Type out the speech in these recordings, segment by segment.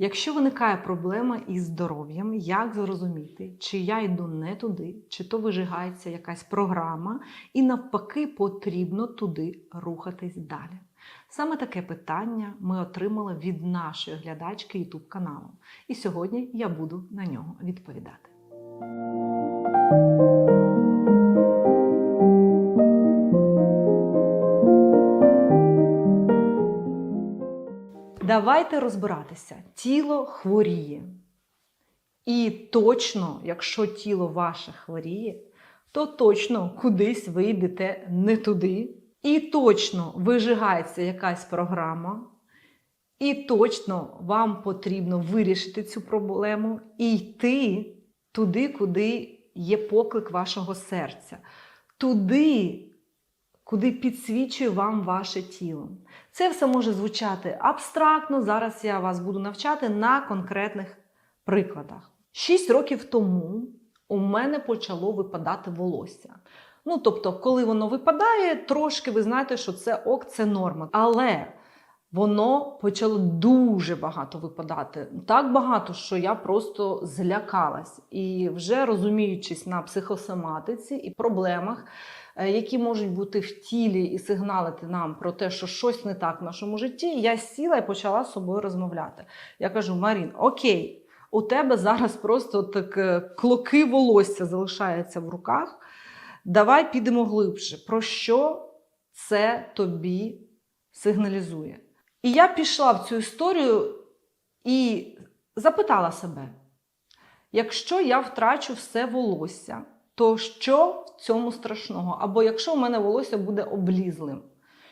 Якщо виникає проблема із здоров'ям, як зрозуміти, чи я йду не туди, чи то вижигається якась програма, і навпаки потрібно туди рухатись далі. Саме таке питання ми отримали від нашої глядачки YouTube каналу. І сьогодні я буду на нього відповідати. Давайте розбиратися. Тіло хворіє. І точно, якщо тіло ваше хворіє, то точно кудись ви йдете не туди. І точно вижигається якась програма. І точно вам потрібно вирішити цю проблему і йти туди, куди є поклик вашого серця, туди, куди підсвічує вам ваше тіло. Це все може звучати абстрактно. Зараз я вас буду навчати на конкретних прикладах. Шість років тому у мене почало випадати волосся. Ну, тобто, коли воно випадає, трошки ви знаєте, що це ок, це норма. Але воно почало дуже багато випадати. Так багато, що я просто злякалась. І вже розуміючись на психосоматиці і проблемах, які можуть бути в тілі і сигналити нам про те, що щось не так в нашому житті, я сіла і почала з собою розмовляти. Я кажу: Марін, окей, у тебе зараз просто так е, клоки волосся залишаються в руках. Давай підемо глибше. Про що це тобі сигналізує? І я пішла в цю історію і запитала себе: якщо я втрачу все волосся, то що в цьому страшного? Або якщо в мене волосся буде облізлим,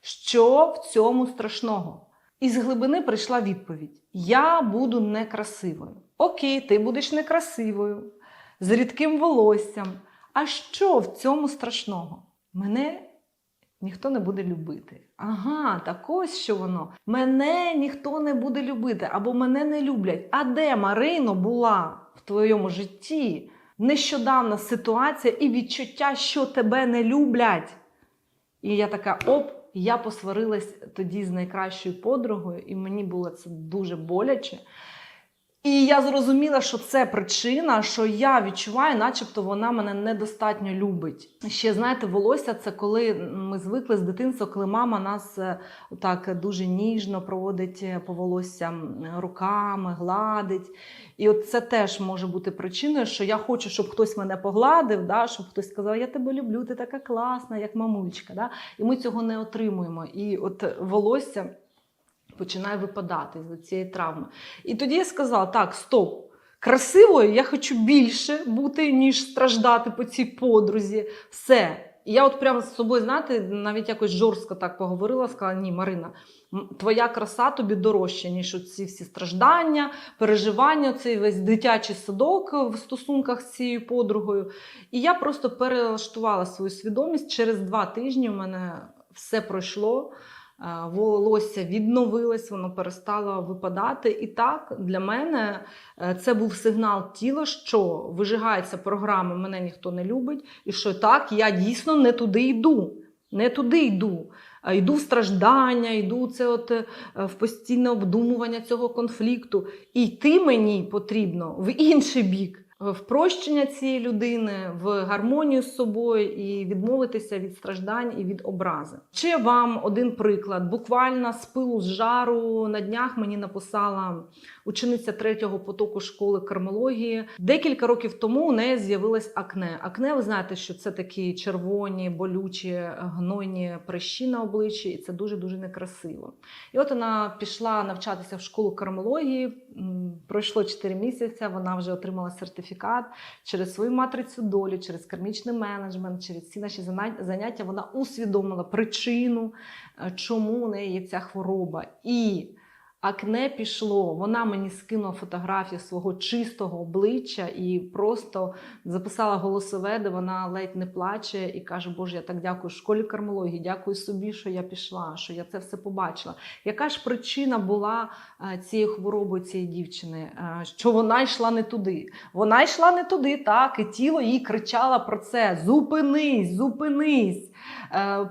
що в цьому страшного? І з глибини прийшла відповідь: Я буду некрасивою. Окей, ти будеш некрасивою, з рідким волоссям. А що в цьому страшного? Мене ніхто не буде любити. Ага, так ось що воно. Мене ніхто не буде любити або мене не люблять. А де Марино була в твоєму житті нещодавна ситуація і відчуття, що тебе не люблять? І я така оп, я посварилась тоді з найкращою подругою, і мені було це дуже боляче. І я зрозуміла, що це причина, що я відчуваю, начебто вона мене недостатньо любить. Ще знаєте, волосся це коли ми звикли з дитинства, коли мама нас е, так дуже ніжно проводить е, по волоссям руками, гладить. І от це теж може бути причиною, що я хочу, щоб хтось мене погладив, да, щоб хтось сказав, я тебе люблю, ти така класна, як мамулечка. Да? І ми цього не отримуємо. І от волосся починає випадати з цієї травми. І тоді я сказала: так, стоп. Красивою я хочу більше бути, ніж страждати по цій подрузі. Все. І я от прямо з собою, знаєте, навіть якось жорстко так поговорила, сказала: ні, Марина, твоя краса тобі дорожча, ніж ці всі страждання, переживання, цей весь дитячий садок в стосунках з цією подругою. І я просто перелаштувала свою свідомість. Через два тижні у мене все пройшло. Волосся відновилось, воно перестало випадати. І так для мене е, це був сигнал тіла, що вижигається програма Мене ніхто не любить, і що так, я дійсно не туди йду. Не туди йду. Йду в страждання, йду це от е, в постійне обдумування цього конфлікту. І йти мені потрібно в інший бік. В прощення цієї людини, в гармонію з собою і відмовитися від страждань і від образи. Ще вам один приклад. Буквально з пилу з жару на днях мені написала учениця третього потоку школи кармології. Декілька років тому у неї з'явилось акне. Акне, ви знаєте, що це такі червоні, болючі, гнойні прищі на обличчі, і це дуже дуже некрасиво. І от вона пішла навчатися в школу кармології. Пройшло 4 місяці. Вона вже отримала сертифікат через свою матрицю долі, через кермічний менеджмент, через всі наші заняття. Вона усвідомила причину, е, чому у неї є ця хвороба. І акне пішло. Вона мені скинула фотографію свого чистого обличчя і просто записала голосове, де вона ледь не плаче і каже: Боже, я так дякую школі кармології, дякую собі, що я пішла, що я це все побачила. Яка ж причина була е, цієї хвороби цієї дівчини? Е, Що вона йшла не туди? Вона йшла не туди, так, і тіло їй кричало про це: зупинись, зупинись, е,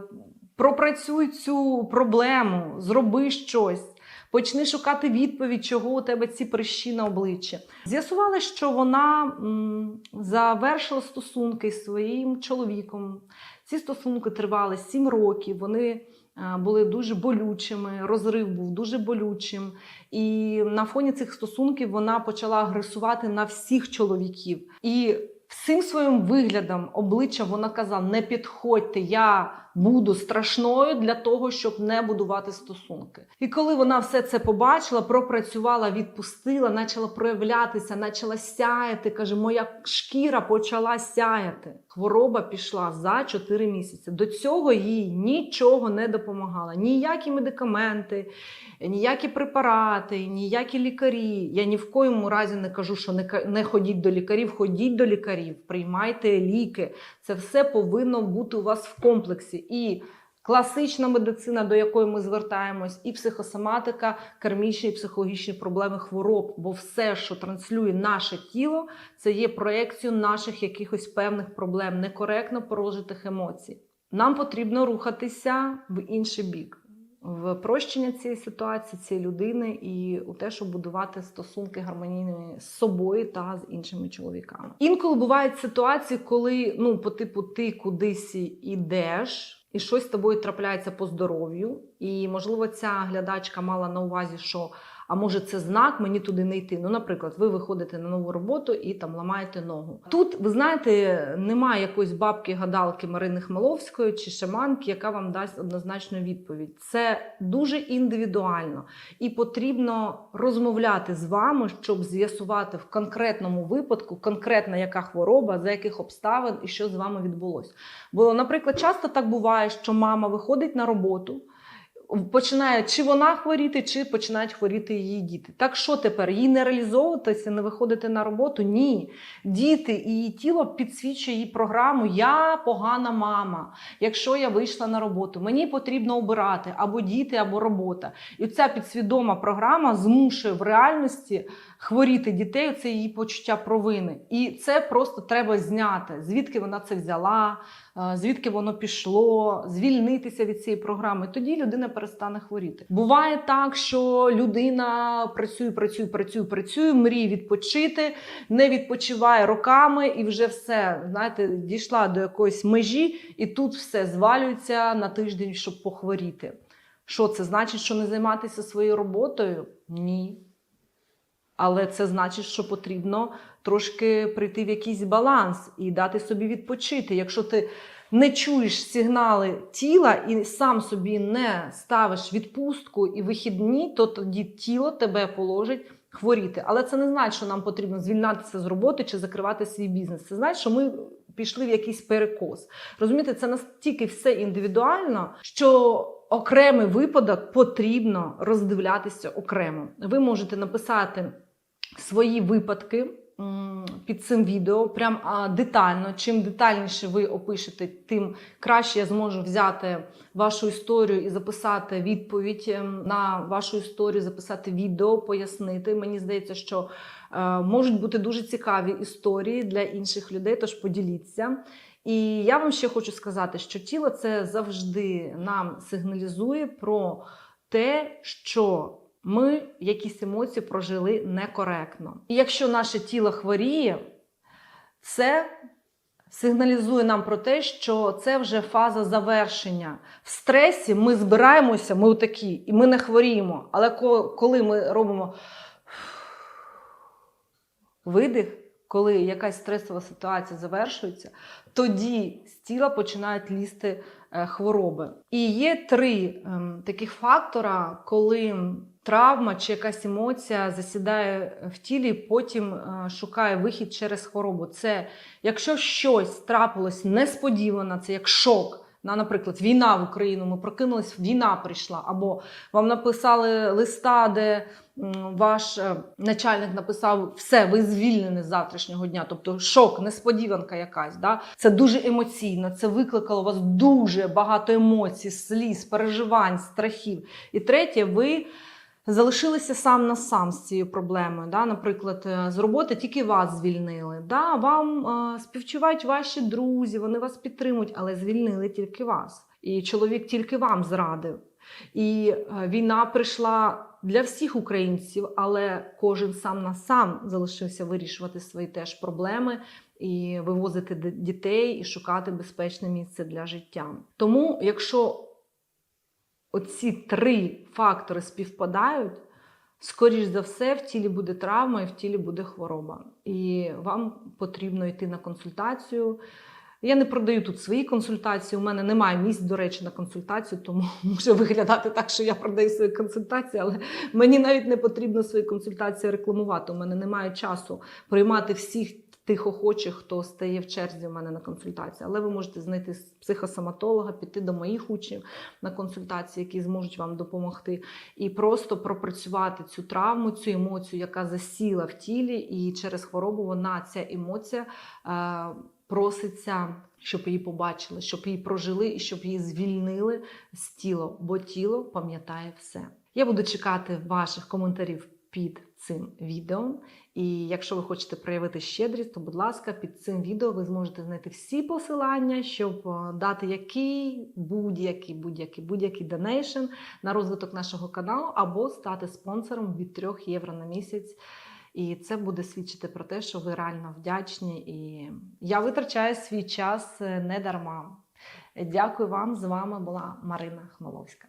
пропрацюй цю проблему, зроби щось. Почни шукати відповідь, чого у тебе ці прищі на обличчі. З'ясували, що вона м, завершила стосунки з своїм чоловіком. Ці стосунки тривали 7 років. Вони е, були дуже болючими, розрив був дуже болючим. І на фоні цих стосунків вона почала агресувати на всіх чоловіків. І всім своїм виглядом обличчя вона казала: не підходьте, я буду страшною для того, щоб не будувати стосунки. І коли вона все це побачила, пропрацювала, відпустила, почала проявлятися, почала сяяти. каже, моя шкіра почала сяяти. Хвороба пішла за 4 місяці. До цього їй нічого не допомагало. Ніякі медикаменти, ніякі препарати, ніякі лікарі. Я ні в коєму разі не кажу, що не, ходіть до лікарів, ходіть до лікарів, приймайте ліки. Це все повинно бути у вас в комплексі. І класична медицина, до якої ми звертаємось, і психосоматика, кармічні і психологічні проблеми хвороб. Бо все, що транслює наше тіло, це є проекцією наших якихось певних проблем, некоректно прожитих емоцій. Нам потрібно рухатися в інший бік. В прощення цієї ситуації, цієї людини і у те, щоб будувати стосунки гармонійними з собою та з іншими чоловіками. Інколи бувають ситуації, коли ну по типу ти кудись ідеш. І щось з тобою трапляється по здоров'ю, і можливо ця глядачка мала на увазі, що а може це знак мені туди не йти. Ну, наприклад, ви виходите на нову роботу і там ламаєте ногу. Тут ви знаєте, немає якоїсь бабки гадалки Марини Хмеловської чи шаманки, яка вам дасть однозначну відповідь. Це дуже індивідуально і потрібно розмовляти з вами, щоб з'ясувати в конкретному випадку, конкретна яка хвороба, за яких обставин і що з вами відбулося. Бо, наприклад, часто так буває, що мама виходить на роботу. Починає чи вона хворіти, чи починають хворіти її діти. Так що тепер їй не реалізовуватися, не виходити на роботу? Ні. Діти і її тіло підсвічує їй програму Я погана мама. Якщо я вийшла на роботу, мені потрібно обирати або діти, або робота. І ця підсвідома програма змушує в реальності хворіти дітей. Це її почуття провини. І це просто треба зняти. Звідки вона це взяла, е, звідки воно пішло, звільнитися від цієї програми. Тоді людина перестане хворіти. Буває так, що людина працює, працює, працює, працює, мріє відпочити, не відпочиває роками і вже все, знаєте, дійшла до якоїсь межі, і тут все звалюється на тиждень, щоб похворіти. Що це значить, що не займатися своєю роботою? Ні. Але це значить, що потрібно трошки прийти в якийсь баланс і дати собі відпочити. Якщо ти не чуєш сигнали тіла і сам собі не ставиш відпустку і вихідні, то тоді тіло тебе положить хворіти. Але це не значить, що нам потрібно звільнятися з роботи чи закривати свій бізнес. Це значить, що ми пішли в якийсь перекос. Розумієте, це настільки все індивідуально, що окремий випадок потрібно роздивлятися окремо. Ви можете написати свої випадки під цим відео, прям детально. Чим детальніше ви опишете, тим краще я зможу взяти вашу історію і записати відповідь ем, на вашу історію, записати відео, пояснити. Мені здається, що е, можуть бути дуже цікаві історії для інших людей, тож поділіться. І я вам ще хочу сказати, що тіло це завжди нам сигналізує про те, що ми якісь емоції прожили некоректно. І якщо наше тіло хворіє, це сигналізує нам про те, що це вже фаза завершення. В стресі ми збираємося, ми отакі, і ми не хворіємо. Але коли ми робимо видих, коли якась стресова ситуація завершується, тоді з тіла починають лізти е, хвороби. І є три ем, таких фактора, коли травма чи якась емоція засідає в тілі, потім е, шукає вихід через хворобу. Це якщо щось трапилось несподівано, це як шок. На, наприклад, війна в Україну, ми прокинулись, війна прийшла, або вам написали листа, де ваш е, начальник написав все, ви звільнені з завтрашнього дня. Тобто шок, несподіванка якась. Да? Це дуже емоційно, це викликало у вас дуже багато емоцій, сліз, переживань, страхів. І третє, ви залишилися сам на сам з цією проблемою. Да? Наприклад, е, з роботи тільки вас звільнили. Да? Вам е, співчувають ваші друзі, вони вас підтримують, але звільнили тільки вас. І чоловік тільки вам зрадив. І е, війна прийшла для всіх українців, але кожен сам на сам залишився вирішувати свої теж проблеми і вивозити дітей і шукати безпечне місце для життя. Тому, якщо оці три фактори співпадають, скоріш за все, в тілі буде травма і в тілі буде хвороба. І вам потрібно йти на консультацію. Я не продаю тут свої консультації. У мене немає місць, до речі, на консультацію, тому може виглядати так, що я продаю свої консультації, але мені навіть не потрібно свої консультації рекламувати. У мене немає часу приймати всіх тих охочих, хто стає в черзі у мене на консультації. Але ви можете знайти психосоматолога, піти до моїх учнів на консультації, які зможуть вам допомогти, і просто пропрацювати цю травму, цю емоцію, яка засіла в тілі, і через хворобу вона ця емоція. Е- проситься, щоб її побачили, щоб її прожили і щоб її звільнили з тіла, бо тіло пам'ятає все. Я буду чекати ваших коментарів під цим відео. І якщо ви хочете проявити щедрість, то, будь ласка, під цим відео ви зможете знайти всі посилання, щоб е, дати який будь-який будь-який будь-який донейшн на розвиток нашого каналу або стати спонсором від 3 євро на місяць. І це буде свідчити про те, що ви реально вдячні. І я витрачаю свій час е, не дарма. Дякую вам. З вами була Марина Хмеловська.